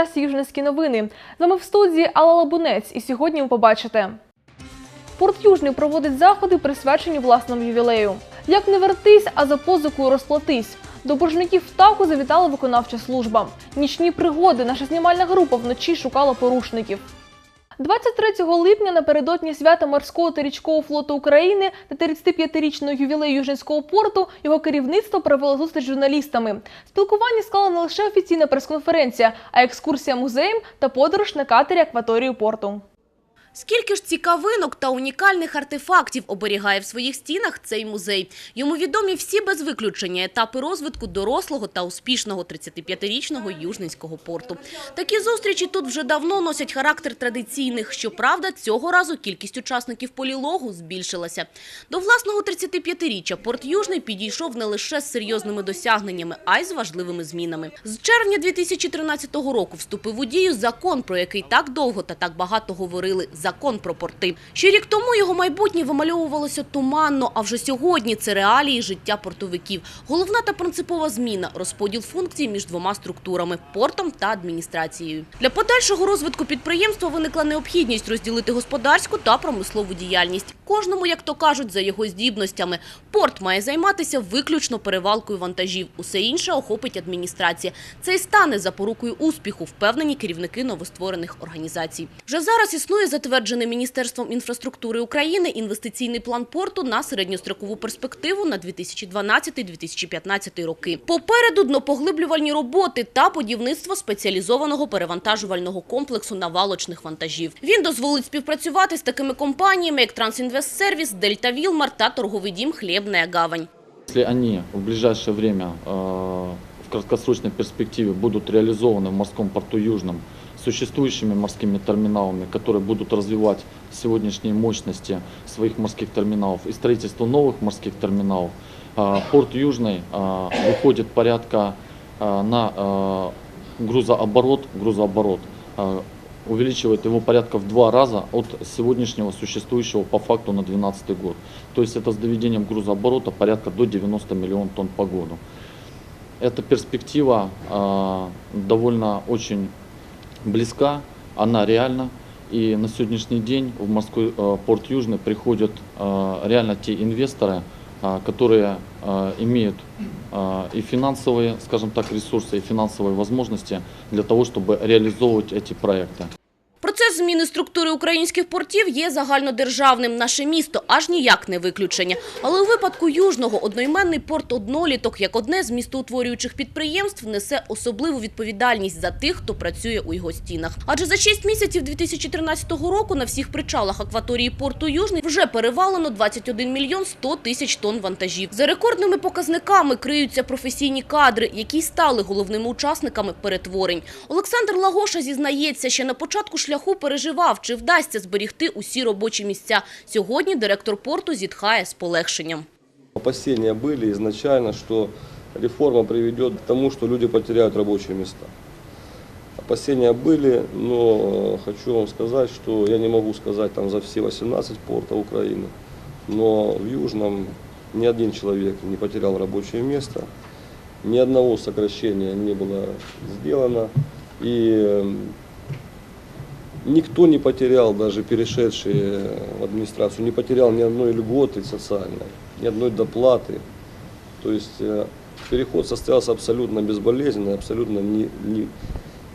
Вітання Южницькі новини. З вами в студії Алла Лабунець, і сьогодні ви побачите. Порт Южний проводить заходи, присвячені власному ювілею. Як не вертись, а за позику розплатись. До боржників ТАКу завітала виконавча служба. Нічні пригоди. Наша знімальна група вночі шукала порушників. 23 липня напередодні свята морського та річкового флоту України та 35-річного ювілею Южинського порту його керівництво провело зустріч з журналістами. Спілкування склала не лише офіційна прес-конференція, а екскурсія музеєм та подорож на катері акваторію порту. Скільки ж цікавинок та унікальних артефактів оберігає в своїх стінах цей музей. Йому відомі всі без виключення етапи розвитку дорослого та успішного 35-річного Южненського порту. Такі зустрічі тут вже давно носять характер традиційних. Щоправда, цього разу кількість учасників полілогу збільшилася. До власного 35-річчя порт Южний підійшов не лише з серйозними досягненнями, а й з важливими змінами. З червня 2013 року вступив у дію закон, про який так довго та так багато говорили – закон про порти. Ще рік тому його майбутнє вимальовувалося туманно, а вже сьогодні це реалії життя портовиків. Головна та принципова зміна – розподіл функцій між двома структурами – портом та адміністрацією. Для подальшого розвитку підприємства виникла необхідність розділити господарську та промислову діяльність. Кожному, як то кажуть, за його здібностями. Порт має займатися виключно перевалкою вантажів. Усе інше охопить адміністрація. Це й стане запорукою успіху, впевнені керівники новостворених організацій. Вже зараз існує затверджений Міністерством інфраструктури України інвестиційний план порту на середньострокову перспективу на 2012-2015 роки. Попереду днопоглиблювальні роботи та будівництво спеціалізованого перевантажувального комплексу навалочних вантажів. Він дозволить співпрацювати з такими компаніями, як Трансінвестсервіс, Дельта Вілмар та торговий дім Хлібна Гавань. Если они в ближайшее время, э, в краткосрочной перспективе будут реализованы в морском порту Южном существующими морскими терминалами, которые будут развивать сегодняшние мощности своих морских терминалов и строительство новых морских терминалов, э, порт Южный э, выходит порядка э, на грузооборот, грузооборот увеличивает его порядка в два раза от сегодняшнего существующего по факту на 2012 год. То есть это с доведением грузооборота порядка до 90 миллионов тонн по году. Эта перспектива э, довольно очень близка, она реальна. И на сегодняшний день в морской э, порт Южный приходят э, реально те инвесторы, э, которые имеют и финансовые, скажем так, ресурсы, и финансовые возможности для того, чтобы реализовывать эти проекты. Зміни структури українських портів є загальнодержавним. Наше місто аж ніяк не виключення. Але у випадку Южного одноіменний порт «Одноліток» як одне з містоутворюючих підприємств несе особливу відповідальність за тих, хто працює у його стінах. Адже за 6 місяців 2013 року на всіх причалах акваторії порту Южний вже перевалено 21 мільйон 100 тисяч тонн вантажів. За рекордними показниками криються професійні кадри, які стали головними учасниками перетворень. Олександр Лагоша зізнається, ще на початку шляху переживав, чи вдасться зберігти усі робочі місця. Сьогодні директор порту зітхає з полегшенням. Опасения были изначально, что реформа приведет к тому, что люди потеряют рабочие места. Опасения были, но хочу вам сказать, что я не могу сказать там за все 18 портов Украины, но в Южном ни один человек не потерял рабочее место, ни одного сокращения не было сделано, и э, Никто не потерял, даже перешедший в администрацию, не потерял ни одной льготы социальной, ни одной доплаты. То есть э, переход состоялся абсолютно безболезненно, абсолютно не, не,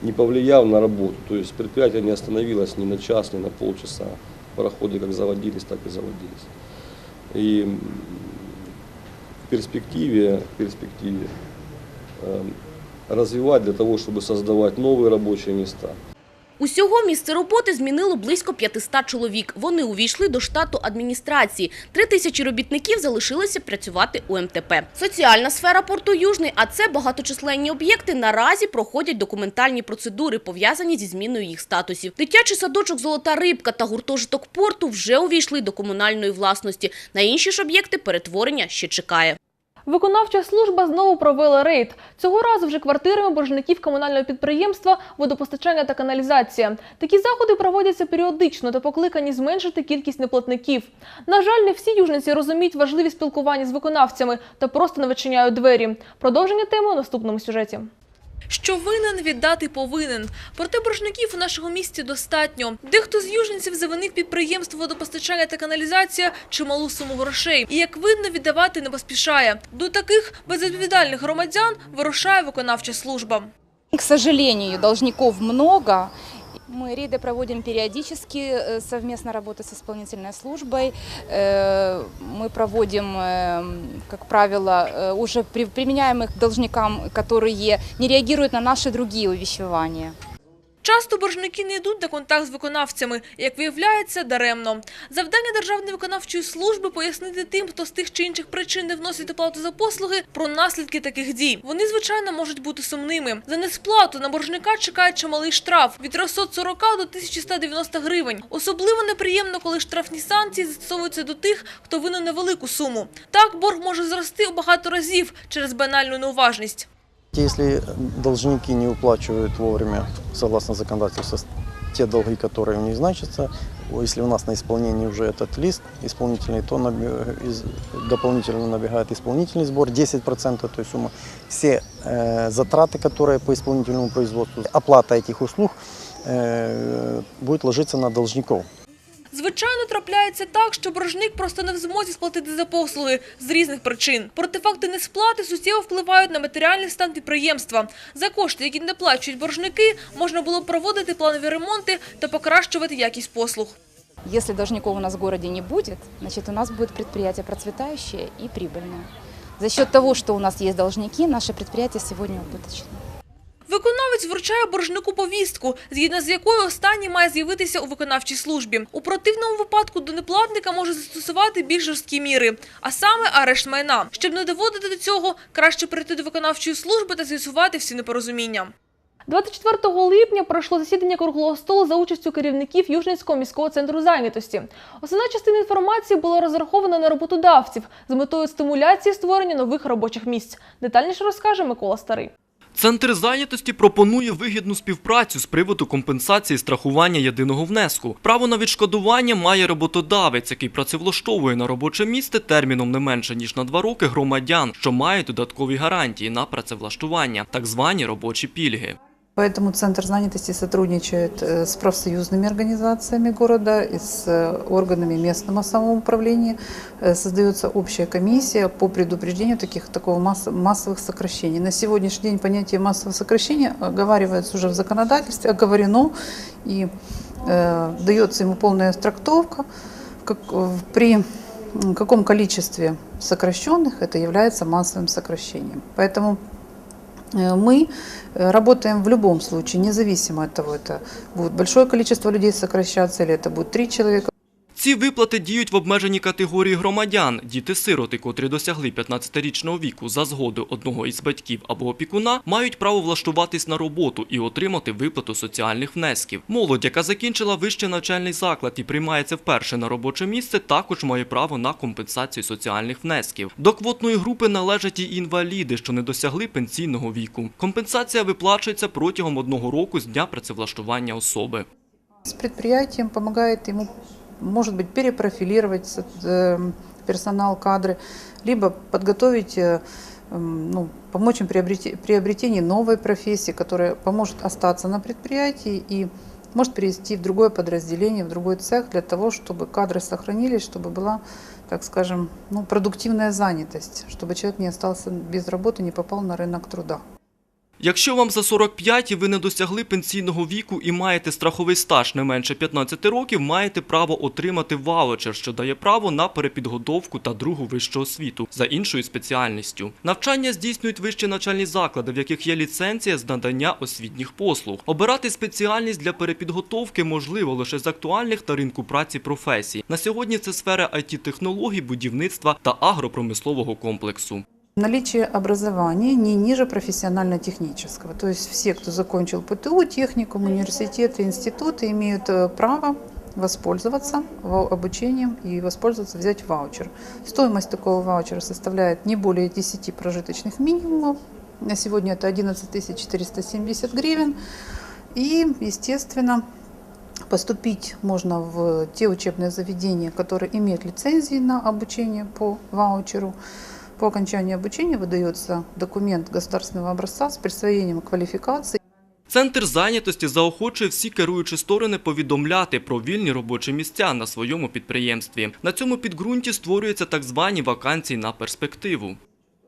не повлияв на работу. То есть предприятие не остановилось ни на час, ни на полчаса. Пароходы как заводились, так и заводились. И в перспективе, в перспективе э, развивать для того, чтобы создавать новые рабочие места – Усього місце роботи змінило близько 500 чоловік. Вони увійшли до штату адміністрації. Три тисячі робітників залишилися працювати у МТП. Соціальна сфера порту Южний, а це багаточисленні об'єкти, наразі проходять документальні процедури, пов'язані зі зміною їх статусів. Дитячий садочок «Золота рибка» та гуртожиток порту вже увійшли до комунальної власності. На інші ж об'єкти перетворення ще чекає. Виконавча служба знову провела рейд. Цього разу вже квартирами боржників комунального підприємства водопостачання та каналізація. Такі заходи проводяться періодично та покликані зменшити кількість неплатників. На жаль, не всі южниці розуміють важливість спілкування з виконавцями та просто не вичиняють двері. Продовження теми у наступному сюжеті. Що винен, віддати повинен. Проте боржників у нашому місті достатньо. Дехто з южниців завинив підприємство водопостачання та каналізація чималу суму грошей. І, як видно, віддавати не поспішає. До таких безвідповідальних громадян вирушає виконавча служба. К сожалению, должников много. Мы рейды проводим периодически, э, совместно работа с исполнительной службой. Э, Мы проводим, э, как правило, э, уже при- применяем их к должникам, которые не реагируют на наши другие увещевания. Часто боржники не йдуть на контакт з виконавцями, як виявляється, даремно. Завдання Державної виконавчої служби пояснити тим, хто з тих чи інших причин не вносить оплату за послуги, про наслідки таких дій. Вони, звичайно, можуть бути сумними. За несплату на боржника чекає чималий штраф від 340 до 1190 гривень. Особливо неприємно, коли штрафні санкції застосовуються до тих, хто винен невелику суму. Так борг може зрости у багато разів через банальну неуважність. Если должники не уплачивают вовремя, согласно законодательству, те долги, которые у них значатся, если у нас на исполнении уже этот лист исполнительный, то наби- из- дополнительно набегает исполнительный сбор 10% той суммы. Все э, затраты, которые по исполнительному производству, оплата этих услуг э, будет ложиться на должников. Звичайно, трапляється так, що боржник просто не в змозі сплатити за послуги з різних причин. Проте факти несплати суттєво впливають на матеріальний стан підприємства. За кошти, які не плачують боржники, можна було проводити планові ремонти та покращувати якість послуг. Если должников у нас в городе не будет, значит у нас будет предприятие процветающее и прибыльное. За счет того, что у нас есть должники, наше предприятие сегодня убыточно. Виконавець вручає боржнику повістку, згідно з якою останній має з'явитися у виконавчій службі. У противному випадку до неплатника може застосувати більш жорсткі міри, а саме арешт майна. Щоб не доводити до цього, краще прийти до виконавчої служби та з'ясувати всі непорозуміння. 24 липня пройшло засідання круглого столу за участю керівників Южницького міського центру зайнятості. Основна частина інформації була розрахована на роботодавців з метою стимуляції створення нових робочих місць. Детальніше розкаже Микола Старий. Центр зайнятості пропонує вигідну співпрацю з приводу компенсації страхування єдиного внеску. Право на відшкодування має роботодавець, який працевлаштовує на робоче місце терміном не менше ніж на два роки громадян, що мають додаткові гарантії на працевлаштування, так звані робочі пільги. Поэтому Центр занятости сотрудничает э, с профсоюзными организациями города и с э, органами местного самоуправления. Э, Создается общая комиссия по предупреждению таких, такого масс- массовых сокращений. На сегодняшний день понятие массового сокращения оговаривается уже в законодательстве, оговорено и э, дается ему полная трактовка, как, при каком количестве сокращенных это является массовым сокращением. Поэтому Мы э, работаем в любом случае, независимо от того, это будет большое количество людей сокращаться или это будет три человека. Ці виплати діють в обмеженій категорії громадян. Діти-сироти, котрі досягли 15-річного віку за згоди одного із батьків або опікуна, мають право влаштуватись на роботу і отримати виплату соціальних внесків. Молодь, яка закінчила вищий навчальний заклад і приймається вперше на робоче місце, також має право на компенсацію соціальних внесків. До квотної групи належать і інваліди, що не досягли пенсійного віку. Компенсація виплачується протягом одного року з дня працевлаштування особи. С предприятием помогает ему, может быть, перепрофилировать э, персонал, кадры, либо подготовить, э, м, ну, помочь им приобрети- приобретении новой профессии, которая поможет остаться на предприятии и может перевести в другое подразделение, в другой цех для того, чтобы кадры сохранились, чтобы была, так скажем, ну, продуктивная занятость, чтобы человек не остался без работы, не попал на рынок труда. Якщо вам за 45 і ви не досягли пенсійного віку і маєте страховий стаж не менше 15 років, маєте право отримати ваучер, що дає право на перепідготовку та другу вищу освіту за іншою спеціальністю. Навчання здійснюють вищі навчальні заклади, в яких є ліцензія з надання освітніх послуг. Обирати спеціальність для перепідготовки можливо лише з актуальних та ринку праці професій. На сьогодні це сфера IT-технологій, будівництва та агропромислового комплексу. Наличие образования не ниже профессионально-технического. То есть все, кто закончил ПТУ, техникум, университеты, институты, имеют э, право воспользоваться ва- обучением и воспользоваться, взять ваучер. Стоимость такого ваучера составляет не более 10 прожиточных минимумов. На сегодня это 11 470 гривен. И, естественно, поступить можно в те учебные заведения, которые имеют лицензии на обучение по ваучеру. По окончании обучения выдается документ государственного образца с присвоением квалификации Центр зайнятості заохочує всі керуючі сторони повідомляти про вільні робочі місця на своєму підприємстві. На цьому підґрунті створюються так звані вакансії на перспективу.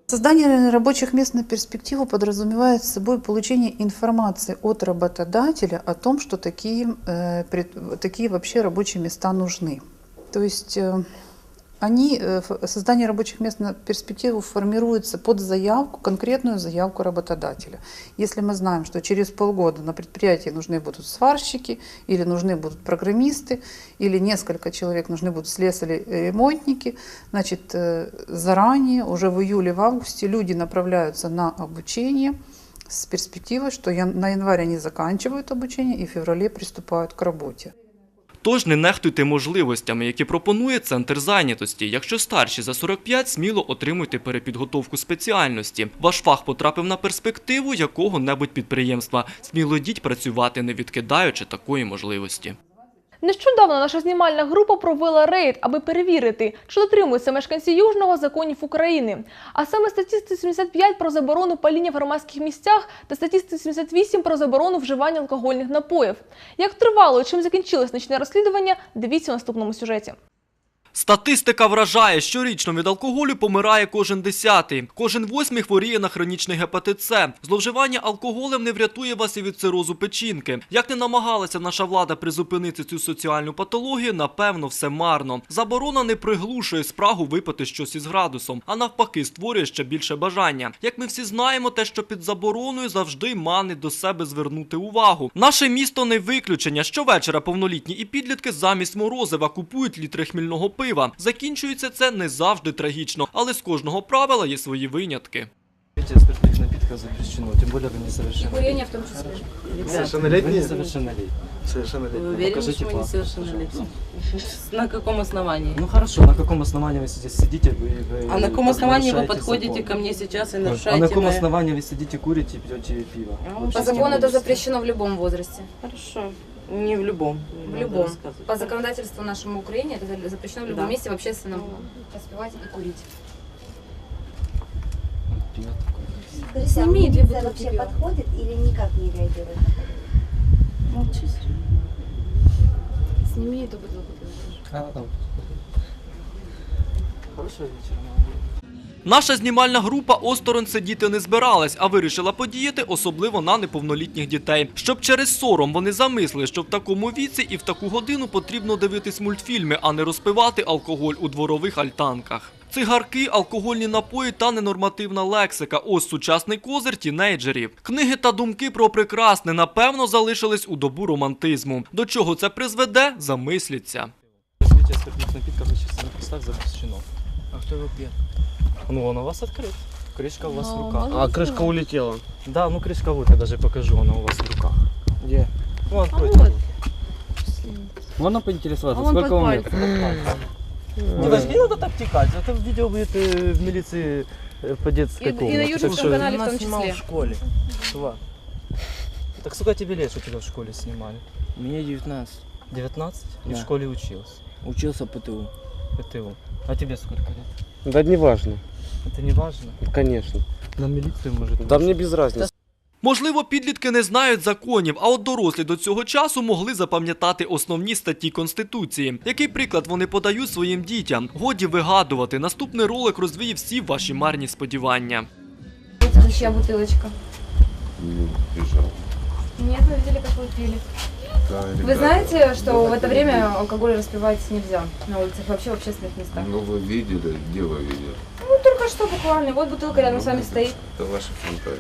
Создание рабочих мест на перспективу подразумевает собой получение информации от работодателя о том, что такие, э, пред- такие вообще рабочие места нужны. То есть э, они, э, ф- создание рабочих мест на перспективу формируется под заявку, конкретную заявку работодателя. Если мы знаем, что через полгода на предприятии нужны будут сварщики, или нужны будут программисты, или несколько человек нужны будут слесари-ремонтники, значит, э, заранее, уже в июле, в августе люди направляются на обучение с перспективой, что ян- на январь они заканчивают обучение и в феврале приступают к работе. Тож не нехтуйте можливостями, які пропонує центр зайнятості. Якщо старші за 45, сміло отримуйте перепідготовку спеціальності. Ваш фах потрапив на перспективу якого-небудь підприємства. Сміло йдіть працювати, не відкидаючи такої можливості. Нещодавно наша знімальна група провела рейд, аби перевірити, чи дотримуються мешканці Южного законів України. А саме статті 175 про заборону паління в громадських місцях та статті 178 про заборону вживання алкогольних напоїв. Як тривало і чим закінчилось нічне розслідування, дивіться в наступному сюжеті. Статистика вражає, щорічно від алкоголю помирає кожен десятий. Кожен восьмий хворіє на хронічний гепатит С. Зловживання алкоголем не врятує вас і від цирозу печінки. Як не намагалася наша влада призупинити цю соціальну патологію, напевно, все марно. Заборона не приглушує спрагу випити щось із градусом, а навпаки створює ще більше бажання. Як ми всі знаємо, те, що під забороною завжди манить до себе звернути увагу. Наше місто не виключення. Щовечора повнолітні і підлітки замість морозива купують літри хмільного пива Закінчується це не завжди трагічно, але з кожного правила є свої винятки. Питие спиртных напитков запрещено, тем более вы несовершеннолетний. Курение в том числе. Вы Совершеннолетний? несовершеннолетний. Вы Совершеннолетний. уверены, Покажите что мы паспорт, несовершеннолетние? На каком основании? Ну хорошо, на каком основании вы здесь сидите? Вы, вы А на каком основании вы нарушаете подходите закон? ко мне сейчас и А нарушаете на каком мои- основании вы сидите, курите и пьете пиво? По закону это запрещено в любом возрасте. Хорошо. Не в любом. В любом. По законодательству нашему Украине это запрещено в любом месте в общественном. Поспевать и курить. Сними две бутылки вообще пива. подходит или никак не реагирует? Молчи. Сними эту бутылку пива. А, там. Хорошего вечера. молодые. Наша знімальна група осторонь сидіти не збиралась, а вирішила подіяти особливо на неповнолітніх дітей, щоб через сором вони замисли, що в такому віці і в таку годину потрібно дивитись мультфільми, а не розпивати алкоголь у дворових альтанках. Цигарки, алкогольні напої та ненормативна лексика. Ось сучасний козир тінейджерів. Книги та думки про прекрасне напевно залишились у добу романтизму. До чого це призведе, замисліться. Спиртных напитков в общественных местах запрещено. А кто его пьет? Ну он у вас открыт. Крышка у вас в руках. А крышка улетела. Да, ну крышка вот, я даже покажу, она у вас в руках. Где? Ну, откройте. вот. Можно поинтересоваться, А он сколько под вам лет? Не даже не надо так текать, это видео будет э, в милиции э, по детской И- и на комнате. Что- канале в том числе. школе. Чувак. Так сколько тебе лет, что тебя в школе снимали? Мне 19. 19? И в Да. школе учился. Учился ПТУ. ПТУ. А тебе сколько лет? Да не важно, Это не важно. конечно. На милицию может. Да мне без разницы. Можливо, підлітки не знають законів, а от дорослі до цього часу могли запам'ятати основні статті Конституції. Який приклад вони подають своїм дітям? Годі вигадувати. Наступний ролик розвіє всі ваші марні сподівання. Это чья бутылочка? Ну, бежал. Нет, мы видели, как вы пили. Да, Вы ребята, знаете, что в это время алкоголь распивать нельзя на улицах, вообще в общественных местах? Ну вы видели, где вы видели? Ну, только что буквально. Вот бутылка рядом с вами стоит. Это ваша фантазия.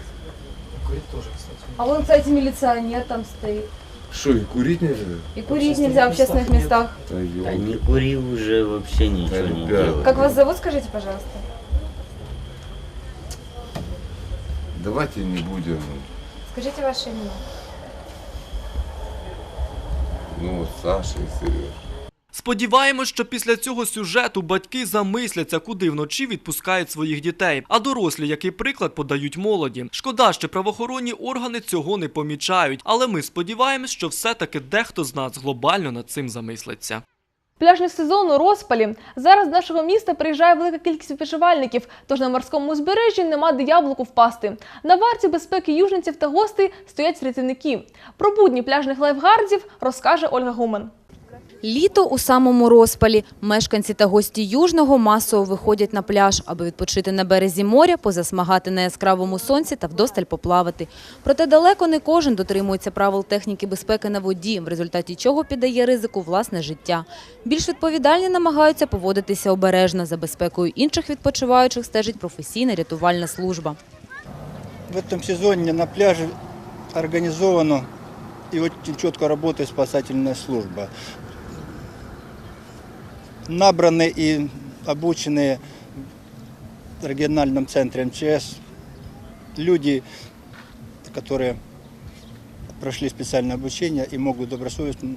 Курить тоже, кстати. А вон, кстати, милиционер там стоит. Что, и курить нельзя? И курить нельзя в общественных местах. Да, А ёлки. не кури уже вообще ничего не Ребят. делает. Как вас зовут, скажите, пожалуйста? Давайте не будем, Скажите ваше имя. ну, вот Саша и Сереж. Сподіваємось, що після цього сюжету батьки замисляться, куди вночі відпускають своїх дітей. А дорослі, який приклад подають молоді. Шкода, що правоохоронні органи цього не помічають, але ми сподіваємось, що все-таки дехто з нас глобально над цим замислиться. Пляжний сезон у розпалі. Зараз з нашого міста приїжджає велика кількість відпочивальників, тож на морському узбережжі нема де яблуку впасти. На варті безпеки южниців та гостей стоять рятівники. Про будні пляжних лайфгардів розкаже Ольга Гумен. Літо у самому розпалі. Мешканці та гості Южного масово виходять на пляж, аби відпочити на березі моря, позасмагати на яскравому сонці та вдосталь поплавати. Проте далеко не кожен дотримується правил техніки безпеки на воді, в результаті чого піддає ризику власне життя. Більш відповідальні намагаються поводитися обережно. За безпекою інших відпочиваючих стежить професійна рятувальна служба. В этом сезоне на пляже организовано и очень четко работает спасательная служба. Набраны и обученные в региональном центре МЧС люди, которые прошли специальное обучение и могут добросовестно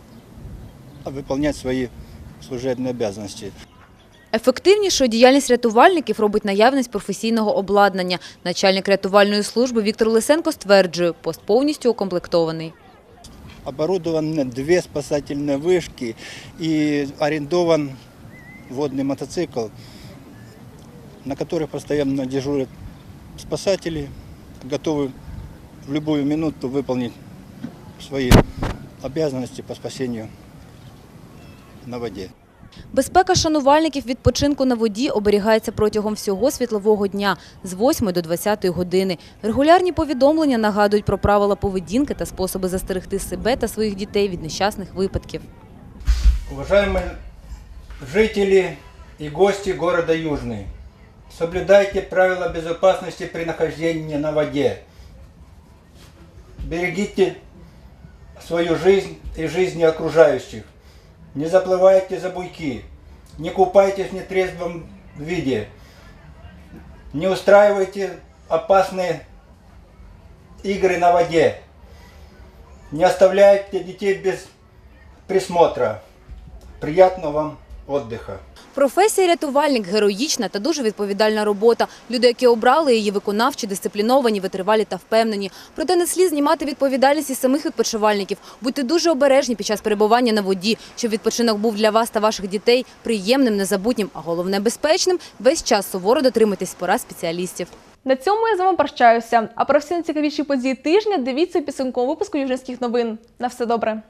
выполнять свои служебные обязанности. Ефективнішою діяльність рятувальників робить наявність професійного обладнання. Начальник рятувальної служби Віктор Лисенко стверджує, пост повністю укомплектований. оборудованы две спасательные вышки и арендован водный мотоцикл, на которых постоянно дежурят спасатели, готовы в любую минуту выполнить свои обязанности по спасению на воде. Безпека шанувальників відпочинку на воді оберігається протягом всього світлового дня з 8 до 20 години. Регулярні повідомлення нагадують про правила поведінки та способи застерегти себе та своїх дітей від нещасних випадків. Уважаемые жители и гости города Южный, соблюдайте правила безопасности при нахождении на воде. Берегите свою жизнь и жизни окружающих. Не заплывайте за буйки. Не купайтесь в нетрезвом виде. Не устраивайте опасные игры на воде. Не оставляйте детей без присмотра. Приятного вам отдыха. Професія рятувальник героїчна та дуже відповідальна робота. Люди, які обрали її, виконавчі, дисципліновані, витривалі та впевнені. Проте не слід знімати відповідальність із самих відпочивальників. Будьте дуже обережні під час перебування на воді, щоб відпочинок був для вас та ваших дітей приємним, незабутнім, а головне безпечним. Весь час суворо дотримуйтесь порад спеціалістів. На цьому я з вами прощаюся. А про всі найцікавіші події тижня дивіться у підсумковому випуску южницьких новин. На все добре.